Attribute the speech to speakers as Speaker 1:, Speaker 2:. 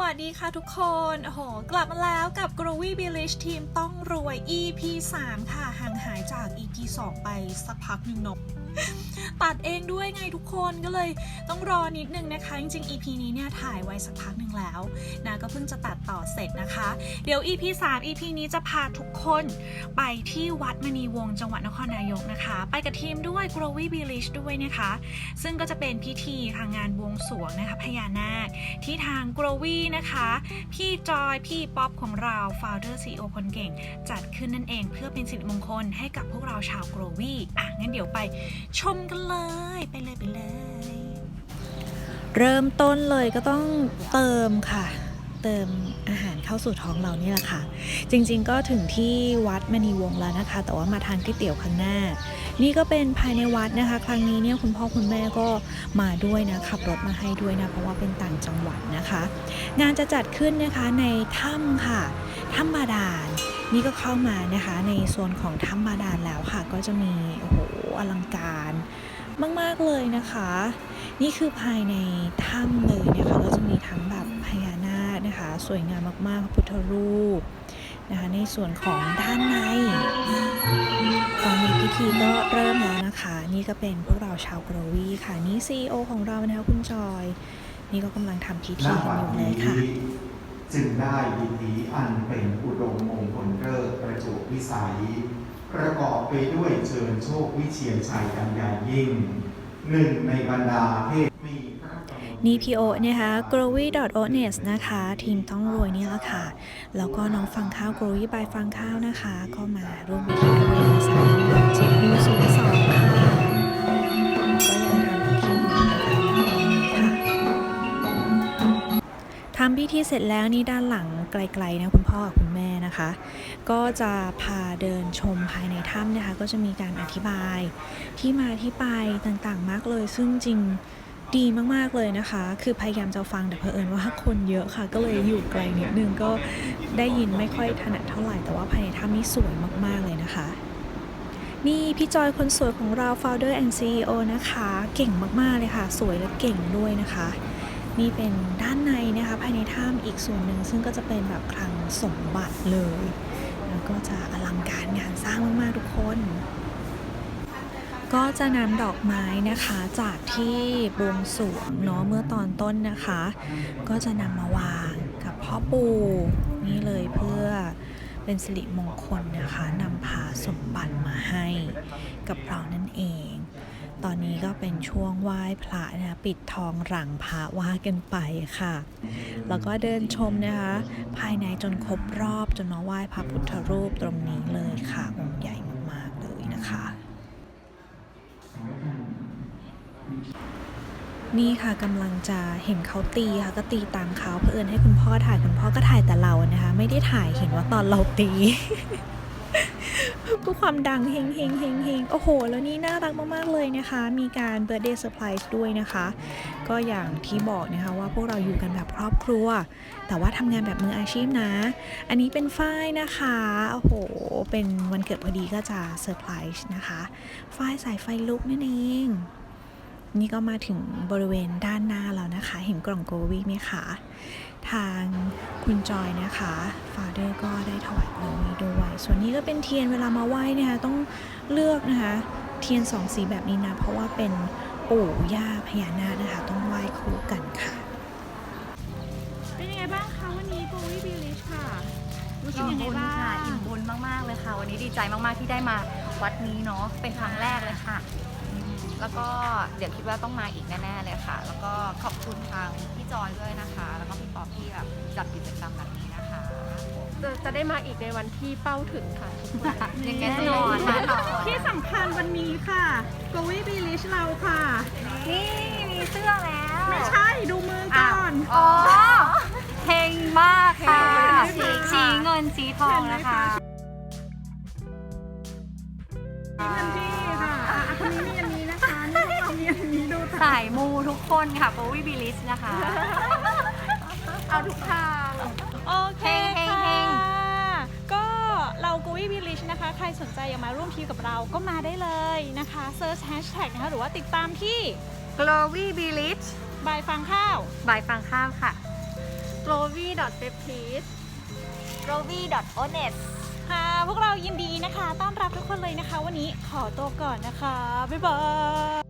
Speaker 1: วัสดีค่ะทุกคน โอ้โห กลับมาแล้วกับ Growy Village ทีมต้องรวย EP 3 ค่ะ ห่างหายจาก EP 2 ไปสักพักหนึ่งเนาะ ตัดเองด้วยไงทุกคนก็เลยต้องรอนิดนึงนะคะ จริงๆ EP นี้เนี่ยถ่ายไว้สักพักหนึ่งแล้วนะก็เพิ่งจะตัดต่อเสร็จนะคะ เดี๋ยว EP 3 EP นี้จะพาทุกคนไปที่วัดมณีวงศ์จังหวัดนครนายกนะคะ ไปกับทีมด้วย Growy Village ด้วยนะคะ ซึ่งก็จะเป็นพิธีค่ะงานบวงสรวงนะคะพญานาคที่ทาง Growy นะคะ พี่จอยพี่ป๊อปของเรา Founder CEO คนเก่ง จัดขึ้นนั่นเองเพื่อเป็นสิริมงคลให้กับพวกเราชาว Growy อะงั้นเดี๋ยวไปชมกันเลย ไปเลยไปเลย เริ่มต้นเลยก็ต้องเติมค่ะ เติมอาหารเข้าสู่ท้องเรานี่แหละค่ะ จริงๆก็ถึงที่วัดมณีวงศ์แล้วนะคะ แต่ว่ามาทานก๋วยเตี๋ยวข้างหน้า นี่ก็เป็นภายในวัดนะคะ ครั้งนี้เนี่ยคุณพ่อคุณแม่ก็มาด้วยนะขับรถมาให้ด้วยนะเพราะว่าเป็นต่างจังหวัดนะคะ งานจะจัดขึ้นนะคะในถ้ำค่ะถ้ำบาดาล นี่ก็เข้ามานะคะในโซนของถ้ำบาดาลแล้วค่ะ ก็จะมีโอ้โหอลังการมาก ๆ เลยนะคะ นี่คือภายในถ้ำเลยนะคะก็จะมีทั้งแบบพญานาคนะคะ สวยงามมากๆ พระพุทธรูปนะคะในส่วนของด้านในตอนนี้พิธีก็เริ่มแล้วนะคะ นี่ก็เป็นพวกเราชาวกรวีค่ะ นี่ซีอของเรานะคะคุณจอย นี่ก็กำลังทำพิธีกันอยู่เลยค่ะ
Speaker 2: จึงได้ยินดีอันเป็นอุ ใส ประกอบไปด้วยเชิญโชควิเชียนชัยดังใหญ่ยิ่ง หนึ่งในบรรดาเทพมี
Speaker 1: นี่พี่โอนะคะ growy o n e s นะคะ ทีมต้องรวยนี่แหละค่ะ แล้วก็น้องฟังข้าว growy by ฟังข้าวนะคะ ก็มาร่วมพิธีด้วยนะคะ เสร็จแล้วนี่ด้านหลังไกลๆนะคุณพ่อกับคุณแม่นะคะ ก็จะพาเดินชมภายในถ้ำนะคะ ก็จะมีการอธิบายที่มาที่ไปต่างๆมากเลย ซึ่งจริงดีมากๆเลยนะคะ คือพยายามจะฟังแต่เผอิญว่าคนเยอะค่ะ ก็เลยอยู่ไกลนิดนึงก็ได้ยินไม่ค่อยถนัดเท่าไหร่ แต่ว่าภายในถ้ำนี่สวยมากๆเลยนะคะนี่พี่จอยคนสวยของเรา founder and CEO นะคะ เก่งมากๆเลยค่ะ สวยและเก่งด้วยนะคะ นี่เป็นด้านในายในถ้ำอีกส่วนหนึ่งซึ่งก็จะเป็นแบบคลังสมบัติเลย แล้วก็จะอลังการงานสร้างมาก ๆ ทุกคน ก็จะนำดอกไม้นะคะจากที่บวงสรวงเนาะเมื่อตอนต้นนะคะ ก็จะนำมาวางกับพ่อปู่นี่เลยเพื่อเป็นสิริมงคลนะคะนำพาสมบัติมาให้กับเรานั่นเอง ตอนนี้ก็เป็นช่วงไหว้พระนะคะปิดทองหลังพระว่ากันไปค่ะ แล้วก็เดินชมนะคะ ภายในจนครบรอบจนมาไหว้พระพุทธรูปตรงนี้เลยค่ะองค์ใหญ่มากๆเลยนะคะ นี่ค่ะกำลังจะเห็นเขาตีค่ะก็ตีตามเขาเพื่อเอิญให้คุณพ่อถ่ายคุณพ่อก็ถ่ายแต่เรานะคะ ไม่ได้ถ่ายเห็นว่าตอนเราตีเพื่อความดังเฮงเฮงเฮงเฮงโอ้โห แล้วนี่น่ารักมาก ๆ เลยนะคะ มีการ birthday surprise ด้วยนะคะ ก็อย่างที่บอกนะคะว่าพวกเราอยู่กันแบบครอบครัว แต่ว่าทำงานแบบมืออาชีพนะ อันนี้เป็นฝ้ายนะคะ โอ้โห เป็นวันเกิดพอดีก็จะเซอร์ไพรส์นะคะ ฝ้ายสายไฟลุกนั่นเอง นี่ก็มาถึงบริเวณด้านหน้าแล้วนะคะ เห็นกล่องโกวีไหมคะ ทางคุณจอยนะคะฟาเดอร์ก็ได้ถวายโกวีด้วย ส่วนนี้ก็เป็นเทียนเวลามาไหว้นะคะต้องเลือกนะคะ เทียนสองสีแบบนี้นะ เพราะว่าเป็นปู่ย่าพญานาคนะคะ ต้องไหว้คู่กันค่ะ
Speaker 3: เป็นยังไงบ้างคะวันนี้โบวี่บิลิชค่ะรู้สึก
Speaker 4: อิ่ม
Speaker 3: ยังไง
Speaker 4: บุญ
Speaker 3: บ้า
Speaker 4: ค่ะ
Speaker 3: ง
Speaker 4: อิ่มบุญมากๆเลยค่ะ วันนี้ดีใจมากๆที่ได้มาวัดนี้เนาะเป็นครั้งแรกเลยค่ะอืม แล้วก็เดี๋ยวคิดว่าต้องมาอีกแน่ๆเลยค่ะ แล้วก็ขอบคุณทางพี่จอยด้วยนะคะ แล้วก็พี่ป๊อปที่แบบจัดกิจกรรมแบบนี้นะคะ
Speaker 3: จะจะได้มาอีกในวันที่เป้าถึงค่ะ
Speaker 4: ยังไงแน่นอนแน่นอน
Speaker 3: ที่สำคัญวันนี้ค่ะโบวี่บิลิชเราค่ะ
Speaker 4: นี่มีเสื้อแล้ว
Speaker 3: ไม่ใช่ดูมือก่อน
Speaker 4: อ๋อเฮงมากค่ะ
Speaker 3: เฮงมากค่ะ
Speaker 4: สีเงินสีทองนะคะ
Speaker 3: นี่มันที่
Speaker 4: สายมูทุกคนค่ะโบวี่บิลิสนะคะ
Speaker 3: เอาทุกทาง
Speaker 1: โอเค
Speaker 4: เฮง
Speaker 1: ค่ะ
Speaker 4: เฮง
Speaker 1: ก็เรา g o วี Village นะคะ ใครสนใจอยากมาร่วมทีมกับเราก็มาได้เลยนะคะ search hashtag นะคะ หรือว่าติดตามที่
Speaker 4: Glowy Village
Speaker 1: บายฟังข้าว
Speaker 4: บายฟังข้ามค่ะ
Speaker 5: g l o v y p e p t i s
Speaker 4: r o v y o n e t
Speaker 3: ค่ะ พวกเรายินดีนะคะ ต้อนรับทุกคนเลยนะคะ วันนี้ขอตัวก่อนนะคะ บ๊ายบาย